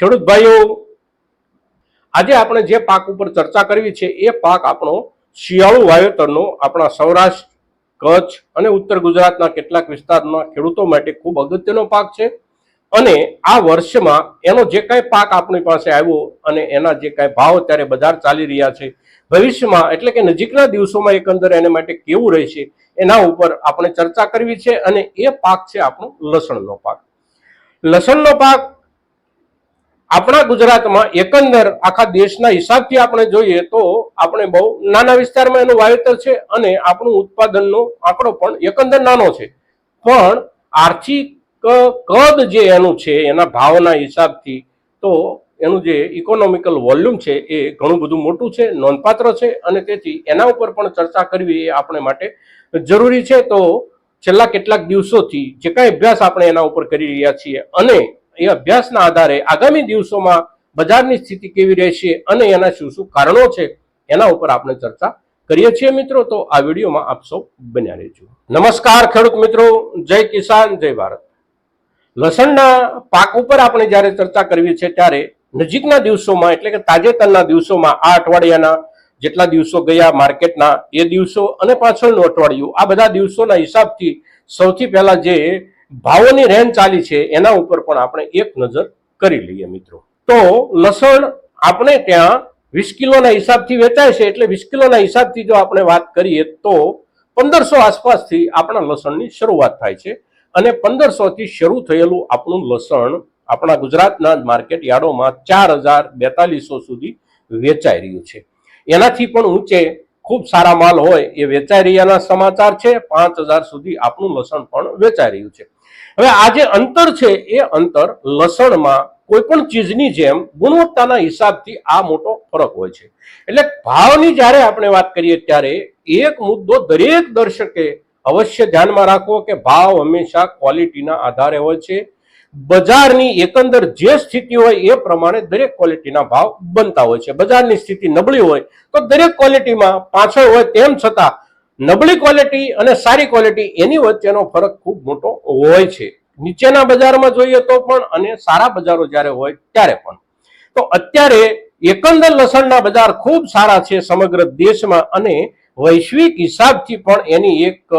ખેડૂત ભાઈઓ, આજે આપણે જે પાક ઉપર ચર્ચા કરવી છે, એ પાક આપણો શિયાળુ વાવેતરનો આપણા સૌરાષ્ટ્ર, કચ્છ અને ઉત્તર ગુજરાતના કેટલાક વિસ્તારના ખેડૂતો માટે ખૂબ અગત્યનો પાક છે. અને આ વર્ષમાં એનો જે કાંઈ પાક આપણી પાસે આવ્યો અને એના જે કાંઈ ભાવ અત્યારે બજાર ચાલી રહ્યા છે, ભવિષ્યમાં એટલે કે નજીકના દિવસોમાં એકંદર એને માટે કેવું રહેશે, એના ઉપર આપણે ચર્ચા કરવી છે અને એ પાક છે આપણો લસણનો પાક. લસણનો પાક આપણા ગુજરાતમાં એકંદર આખા દેશના હિસાબથી આપણે જોઈએ તો આપણે બહુ નાના વિસ્તારમાં એનું વાવેતર છે અને આપણું ઉત્પાદનનો આંકડો પણ એકંદર નાનો છે. પણ આર્થિક કદ જે એનું છે, એના ભાવના હિસાબથી તો એનું જે ઇકોનોમિકલ વોલ્યુમ છે એ ઘણું બધું મોટું છે, નોંધપાત્ર છે અને તેથી એના ઉપર પણ ચર્ચા કરવી એ આપણે માટે જરૂરી છે. તો છેલ્લા કેટલાક દિવસોથી જે કાંઈ અભ્યાસ આપણે એના ઉપર કરી રહ્યા છીએ અને એ અભ્યાસના આધારે આગામી દિવસોમાં બજારની સ્થિતિ કેવી રહેશે અને એના શું શું કારણો છે, એના ઉપર આપણે ચર્ચા કરીએ છીએ મિત્રો. તો આ વિડીયોમાં આપ સૌ બન્યા રહેજો. નમસ્કાર ખેડૂત મિત્રો. જય કિસાન, જય ભારત. લસણના પાક ઉપર આપણે જ્યારે ચર્ચા કરવી છે ત્યારે નજીકના દિવસોમાં એટલે કે તાજેતરના દિવસોમાં આ અઠવાડિયાના જેટલા દિવસો ગયા માર્કેટના એ દિવસો અને પાછળનું અઠવાડિયું, આ બધા દિવસોના હિસાબથી સૌથી પહેલા જે ભાવોની રેન ચાલી છે, એના ઉપર પણ આપણે એક નજર કરી લઈએ મિત્રો. તો લસણ આપણે ત્યાં વીસ કિલોના હિસાબથી વેચાય છે, એટલે વીસ કિલોના હિસાબથી જો આપણે વાત કરીએ તો પંદરસો આસપાસથી આપણા લસણની શરૂઆત થાય છે અને પંદરસોથી શરૂ થયેલું આપણું લસણ આપણા ગુજરાતના માર્કેટ યાર્ડોમાં ચાર હજાર બેતાલીસો સુધી વેચાઈ રહ્યું છે. એનાથી પણ ઊંચે ખૂબ સારા માલ હોય એ વેચાઈ રહ્યાના સમાચાર છે, પાંચ હજાર સુધી આપણું લસણ પણ વેચાઈ રહ્યું છે. હવે આ જે અંતર છે, એ અંતર લસણમાં કોઈ પણ ચીજની જેમ ગુણવત્તાના હિસાબથી આ મોટો ફરક હોય છે. એટલે ભાવની જ્યારે આપણે વાત કરીએ ત્યારે એક મુદ્દો દરેક દર્શકે અવશ્ય ધ્યાનમાં રાખવો કે ભાવ હંમેશા ક્વોલિટીના આધારે હોય છે. બજારની એકંદર જે સ્થિતિ હોય એ પ્રમાણે દરેક ક્વોલિટીના ભાવ બનતા હોય છે. બજારની સ્થિતિ નબળી હોય તો દરેક ક્વોલિટીમાં પાછળ હોય તેમ છતાં નબળી ક્વોલિટી અને સારી ક્વોલિટી એની વચ્ચેનો ફરક ખૂબ મોટો હોય છે. નીચેના બજારમાં જોઈએ તો પણ અને સારા બજારો જ્યારે હોય ત્યારે પણ. તો અત્યારે એકંદર લસણના બજાર ખૂબ સારા છે સમગ્ર દેશમાં અને વૈશ્વિક હિસાબથી પણ એની એક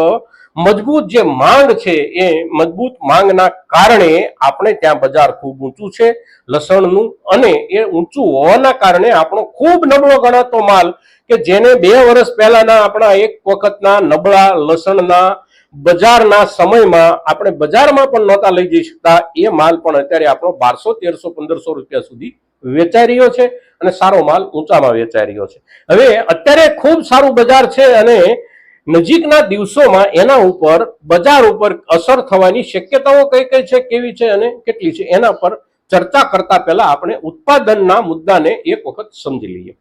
મજબૂત જે માંગ છે એ મજબૂત માંગના કારણે આપણે ત્યાં બજાર ખૂબ ઊંચું છે, લસણનું અને એ ઊંચું હોવાના કારણે આપણો ખૂબ નબળો ગણાતો માલ કે જેને બે વર્ષ પહેલાના આપણા એક વખતના નબળા લસણના બજારના સમયમાં આપણે બજારમાં પણ નહોતા લઈ જઈ શકતા, એ માલ પણ અત્યારે આપણો બારસો, તેરસો, પંદરસો રૂપિયા સુધી વેચાઈ રહ્યો છે અને સારો માલ ઊંચામાં વેચાઈ રહ્યો છે. હવે અત્યારે ખૂબ સારું બજાર છે અને નજીકના દિવસોમાં એના ઉપર, બજાર ઉપર અસર થવાની શક્યતાઓ કઈ કઈ છે, કેવી છે અને કેટલી છે, એના પર ચર્ચા કરતા પહેલા આપણે ઉત્પાદનના મુદ્દાને એક વખત સમજી લઈએ.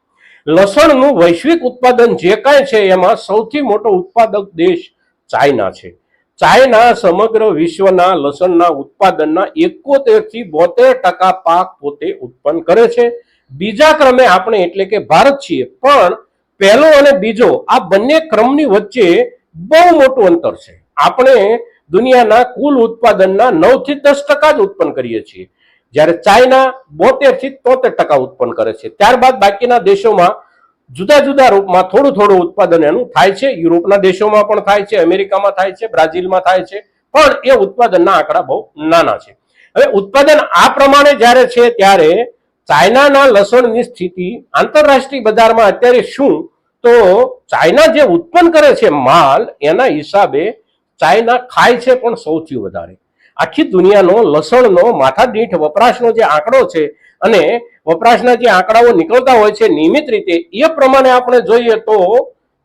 લસણનું વૈશ્વિક ઉત્પાદન જે કાંઈ છે, એમાં સૌથી મોટો ઉત્પાદક દેશ ચાઇના છે. ચાઇના સમગ્ર વિશ્વના લસણના ઉત્પાદનના એકોતેરથી બોતેર ટકા પાક પોતે ઉત્પન્ન કરે છે. બીજા ક્રમે આપણે એટલે કે ભારત છીએ, પણ પહેલો અને બીજો આ બંને ક્રમની વચ્ચે બહુ મોટું અંતર છે. આપણે દુનિયાના કુલ ઉત્પાદનના નવથી દસ ટકા જ ઉત્પન્ન કરીએ છીએ. જ્યારે ચાઇના બોતેરથી તોતેર ટકા ઉત્પન્ન કરે છે. ત્યારબાદ બાકીના દેશોમાં જુદા જુદા રૂપમાં થોડું થોડું ઉત્પાદન એનું થાય છે. યુરોપના દેશોમાં પણ થાય છે, અમેરિકામાં થાય છે, બ્રાઝિલમાં થાય છે. પણ એ ઉત્પાદનના આંકડા બહુ નાના છે. હવે ઉત્પાદન આ પ્રમાણે જ્યારે છે ત્યારે ચાઇનાના લસણની સ્થિતિ આંતરરાષ્ટ્રીય બજારમાં અત્યારે શું? તો ચાઇના જે ઉત્પન્ન કરે છે માલ, એના હિસાબે ચાઇના ખાય છે પણ સૌથી વધારે. આખી દુનિયાનો લસણનો માથાદીઠ વપરાશનો જે આંકડો છે અને વપરાશના જે આંકડાઓ નીકળતા હોય છે નિયમિત રીતે, એ પ્રમાણે આપણે જોઈએ તો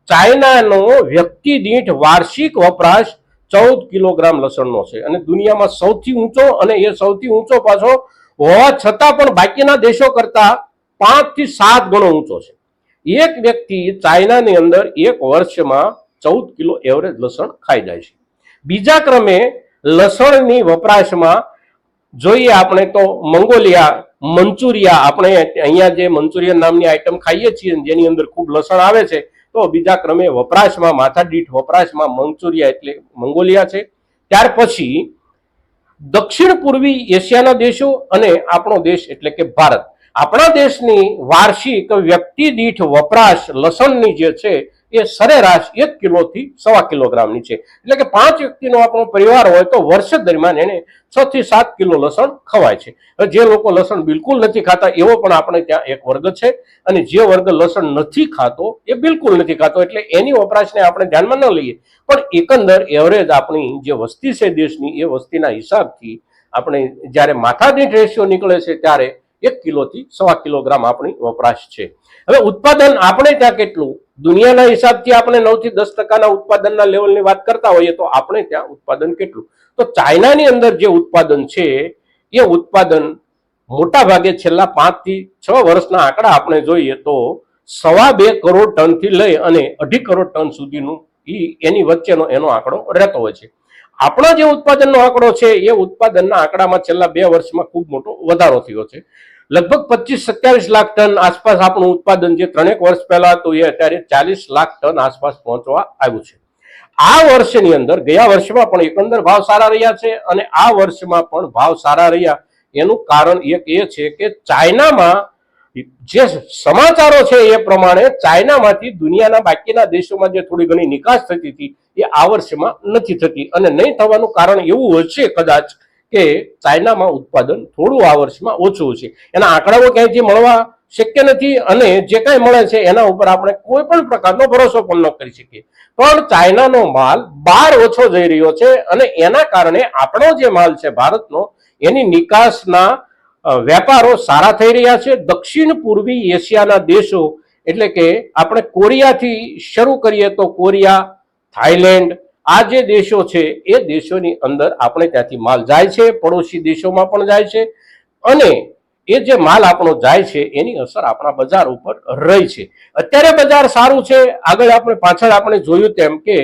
ચાઇનાનો વ્યક્તિ દીઠ વાર્ષિક વપરાશ ચૌદ કિલોગ્રામ લસણનો છે અને દુનિયામાં સૌથી ઊંચો અને એ સૌથી ઊંચો પાછો હોવા છતાં પણ બાકીના દેશો કરતા પાંચથી સાત ગણો ઊંચો છે. એક વ્યક્તિ ચાઇનાની અંદર એક વર્ષમાં ચૌદ કિલો એવરેજ લસણ ખાઈ જાય છે. બીજા ક્રમે લસણની વપરાશમાં જોઈએ આપણે તો મંગોલિયા, મંચુરિયા, આપણે અહીંયા જે મંચુરિયન નામની આઈટમ ખાઈએ છીએ જેની અંદર ખૂબ લસણ આવે છે, તો બીજા ક્રમે વપરાશમાં માથાદીઠ વપરાશમાં મંચુરિયા એટલે મંગોલિયા છે. ત્યાર પછી દક્ષિણ પૂર્વી એશિયાના દેશો અને આપણો દેશ એટલે કે ભારત. આપણા દેશની વાર્ષિક વ્યક્તિ દીઠ વપરાશ લસણની જે છે એ સરેરાશ એક કિલોથી સવા કિલોગ્રામની છે. એટલે કે પાંચ વ્યક્તિનો આપણો પરિવાર હોય તો વર્ષ દરમિયાન એને છ થી સાત કિલો લસણ ખવાય છે. જે લોકો લસણ બિલકુલ નથી ખાતા, એવો પણ આપણે ત્યાં એક વર્ગ છે. અને જે વર્ગ લસણ નથી ખાતો, એ બિલકુલ નથી ખાતો. એટલે એની વપરાશને આપણે ધ્યાનમાં ન લઈએ. પણ એકંદર એવરેજ આપણી જે વસ્તી છે દેશની, એ વસ્તીના હિસાબથી આપણે જ્યારે માથાદીઠ રેશિયો નીકળે છે, ત્યારે એક કિલોથી સવા કિલોગ્રામ આપણી વપરાશ છે. હવે ઉત્પાદન આપણે ત્યાં કેટલું દુનિયાના હિસાબથી આપણે નવથી દસ ટકાના ઉત્પાદનના લેવલની વાત કરતા હોઈએ તો આપણે ત્યાં ઉત્પાદન કેટલું? તો ચાઇનાની અંદર જે ઉત્પાદન છે, એ ઉત્પાદન મોટા ભાગે છેલ્લા પાંચથી છ વર્ષના આંકડા આપણે જોઈએ તો સવા બે કરોડ ટનથી લઈ અને અઢી કરોડ ટન સુધીનું એની વચ્ચેનો એનો આંકડો રહેતો હોય છે. આપણો જે ઉત્પાદનનો આંકડો છે, એ ઉત્પાદનના આંકડામાં છેલ્લા બે વર્ષમાં ખૂબ મોટો વધારો થયો છે. લગભગ પચીસ સત્યાવીસ લાખ ટન આસપાસ આપણું ઉત્પાદન જે ત્રણેક વર્ષ પહેલા હતું એ અત્યારે ચાલીસ લાખ ટન આસપાસ પહોંચવા આવ્યું છે. આ વર્ષની અંદર ગયા વર્ષમાં પણ એકંદર ભાવ સારા રહ્યા છે અને આ વર્ષમાં પણ ભાવ સારા રહ્યા. એનું કારણ એક એ છે કે ચાઇનામાં જે સમાચારો છે એ પ્રમાણે ચાઇનામાંથી દુનિયાના બાકીના દેશોમાં જે થોડી ઘણી નિકાસ થતી હતી એ આ વર્ષમાં નથી થતી. અને નહીં થવાનું કારણ એવું હશે કદાચ કે ચાઇનામાં ઉત્પાદન થોડું આ વર્ષમાં ઓછું છે. એના આંકડાઓ ક્યાંયથી મળવા શક્ય નથી અને જે કાંઈ મળે છે એના ઉપર આપણે કોઈ પણ પ્રકારનો ભરોસો પણ ન કરી શકીએ. પણ ચાઇનાનો માલ બહાર ઓછો જઈ રહ્યો છે અને એના કારણે આપણો જે માલ છે ભારતનો, એની નિકાસના વેપારો સારા થઈ રહ્યા છે. દક્ષિણ પૂર્વી એશિયાના દેશો, એટલે કે આપણે કોરિયાથી શરૂ કરીએ તો કોરિયા થાઈલેન્ડ આ જે દેશો છે, એ દેશોની અંદર આપણે ત્યાંથી માલ જાય છે, પડોશી દેશોમાં પણ જાય છે અને એ જે માલ આપણો જાય છે, એની અસર આપણા બજાર ઉપર રહી છે. અત્યારે બજાર સારું છે, આગળ આપણે પાછળ આપણે જોયું તેમ કે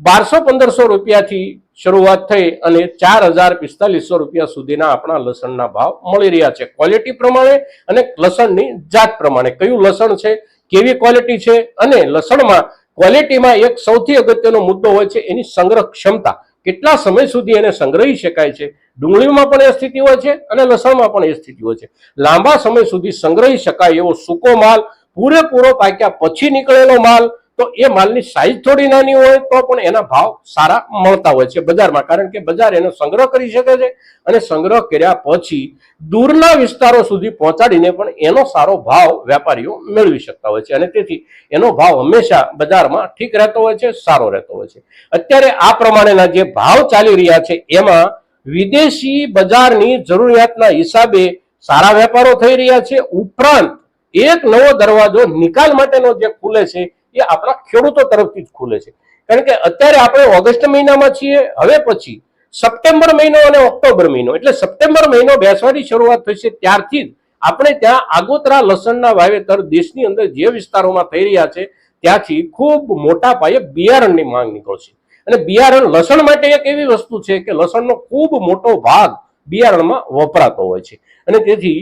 બારસો પંદરસો રૂપિયાથી શરૂઆત થઈ અને ચાર હજાર પિસ્તાલીસો રૂપિયા સુધીના આપણા લસણના ભાવ મળી રહ્યા છે. ક્વોલિટી પ્રમાણે અને લસણની જાત પ્રમાણે. કયું લસણ છે, કેવી ક્વોલિટી છે અને લસણમાં ક્વોલિટીમાં એક સૌથી અગત્યનો મુદ્દો હોય છે એની સંગ્રહ ક્ષમતા. કેટલા સમય સુધી એને સંગ્રહી શકાય છે? ડુંગળીમાં પણ એ સ્થિતિ હોય છે અને લસણમાં પણ એ સ્થિતિ હોય છે. લાંબા સમય સુધી સંગ્રહી શકાય એવો સૂકો માલ, પૂરેપૂરો પાક્યા પછી નીકળેલો માલ તો એ માલની સાઈઝ થોડી નાની હોય તો પણ એના ભાવ સારા મળતા હોય છે બજારમાં. કારણ કે બજાર એનો સંગ્રહ કરી શકે છે અને સંગ્રહ કર્યા પછી દૂરના વિસ્તારો સુધી પહોંચાડીને પણ એનો સારો ભાવ વેપારીઓ મેળવી શકતા હોય છે અને તેથી એનો ભાવ હંમેશા બજારમાં ઠીક રહેતો હોય છે, સારો રહેતો હોય છે. અત્યારે આ પ્રમાણેના જે ભાવ ચાલી રહ્યા છે એમાં વિદેશી બજારની જરૂરિયાતના હિસાબે સારા વેપારો થઈ રહ્યા છે. ઉપરાંત એક નવો દરવાજો નિકાલ માટેનો જે ખુલે છે એ આપણા ખેડૂતો તરફથી જ ખુલે છે. કારણ કે અત્યારે આપણે ઓગસ્ટ મહિનામાં છીએ, હવે પછી સપ્ટેમ્બર મહિનો અને ઓક્ટોબર મહિનો. એટલે સપ્ટેમ્બર મહિનો બેસવાની શરૂઆત થશે ત્યારથી જ આપણે ત્યાં આગોતરા લસણના વાવેતર દેશની અંદર જે વિસ્તારોમાં થઈ રહ્યા છે, ત્યાંથી ખૂબ મોટા પાયે બિયારણની માંગ નીકળશે. અને બિયારણ લસણ માટે એક એવી વસ્તુ છે કે લસણનો ખૂબ મોટો ભાગ બિયારણમાં વપરાતો હોય છે. અને તેથી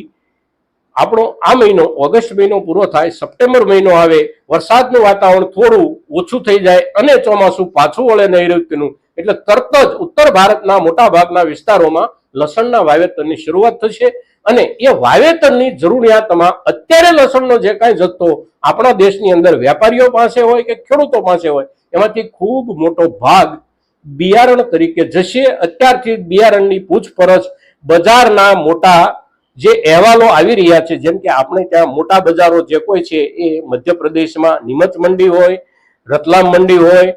આપણો આ મહિનો, ઓગસ્ટ મહિનો પૂરો થાય, સપ્ટેમ્બર મહિનો આવે, વરસાદનું વાતાવરણ થોડું ઓછું થઈ જાય અને ચોમાસું પાછું વળે નૈઋત્યનું એટલે તરત જ ઉત્તર ભારતના મોટા ભાગના વિસ્તારોમાં લસણના વાવેતરની શરૂઆત થશે અને એ વાવેતરની જરૂરિયાતમાં અત્યારે લસણનો જે કાંઈ જથ્થો આપણા દેશની અંદર વેપારીઓ પાસે હોય કે ખેડૂતો પાસે હોય, એમાંથી ખૂબ મોટો ભાગ બિયારણ તરીકે જશે. અત્યારથી બિયારણની પૂછપરછ બજારના મોટા જે અહેવાલો આવી રહ્યા છે, જેમ કે આપણે ત્યાં મોટા બજારો જે કોઈ છે, એ મધ્યપ્રદેશમાં નિમચ મંડી હોય, રતલામ મંડી હોય,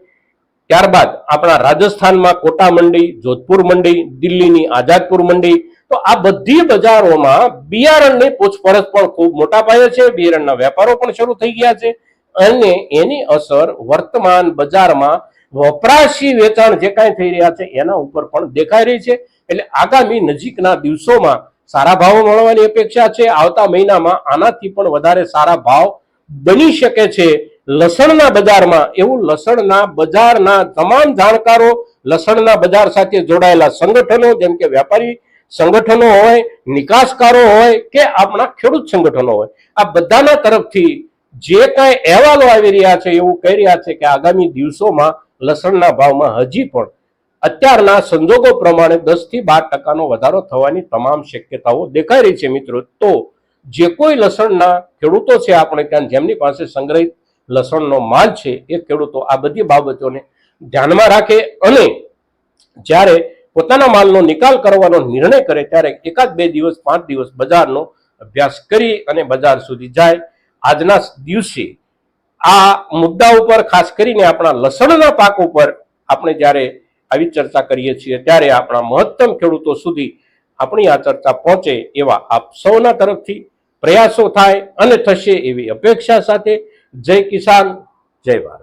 ત્યારબાદ આપણા રાજસ્થાનમાં કોટા મંડી, જોધપુર મંડી, દિલ્હીની આઝાદપુર મંડી, તો આ બધી બજારોમાં બિયારણની પૂછપરછ પણ ખૂબ મોટા પાયે છે, બિયારણના વેપારો પણ શરૂ થઈ ગયા છે અને એની અસર વર્તમાન બજારમાં વપરાશી વેચાણ જે કાંઈ થઈ રહ્યા છે, એના ઉપર પણ દેખાઈ રહી છે. એટલે આગામી નજીકના દિવસોમાં સારા ભાવો મળવાની અપેક્ષા છે. આવતા મહિનામાં આનાથી પણ વધારે સારા ભાવ બની શકે છે. લસણના બજારમાં એવું લસણના બજારના તમામ જાણકારો લસણના બજાર સાથે જોડાયેલા સંગઠનો, જેમ કે વેપારી સંગઠનો હોય, નિકાસકારો હોય કે આપણા ખેડૂત સંગઠનો હોય, આ બધાના તરફથી જે કાંઈ અહેવાલો આવી રહ્યા છે એવું કહી રહ્યા છે કે આગામી દિવસોમાં લસણના ભાવમાં હજી પણ અત્યારના સંજોગો પ્રમાણે દસથી બાર ટકાનો વધારો થવાની તમામ શક્યતાઓ દેખાઈ રહી છે મિત્રો. તો જે કોઈ લસણના ખેડૂતો છે, આપણે ત્યાં જેમની પાસે સંગ્રહિત લસણનો માલ છે, એ ખેડૂતો આ બધી બાબતોને ધ્યાનમાં રાખે અને જ્યારે પોતાના માલનો નિકાલ કરવાનો નિર્ણય કરે ત્યારે એકાદ બે દિવસ, પાંચ દિવસ બજારનો અભ્યાસ કરી અને બજાર સુધી જાય. આજના દિવસે આ મુદ્દા ઉપર ખાસ કરીને આપણા લસણના પાક ઉપર આપણે જ્યારે આવી ચર્ચા કરીએ છીએ. ત્યારે આપણા મહત્તમ ખેડૂતો સુધી આપણી આ ચર્ચા પહોંચે એવા આપ સૌના તરફથી પ્રયાસો થાય અને થશે એવી અપેક્ષા સાથે જય કિસાન, જય ભારત.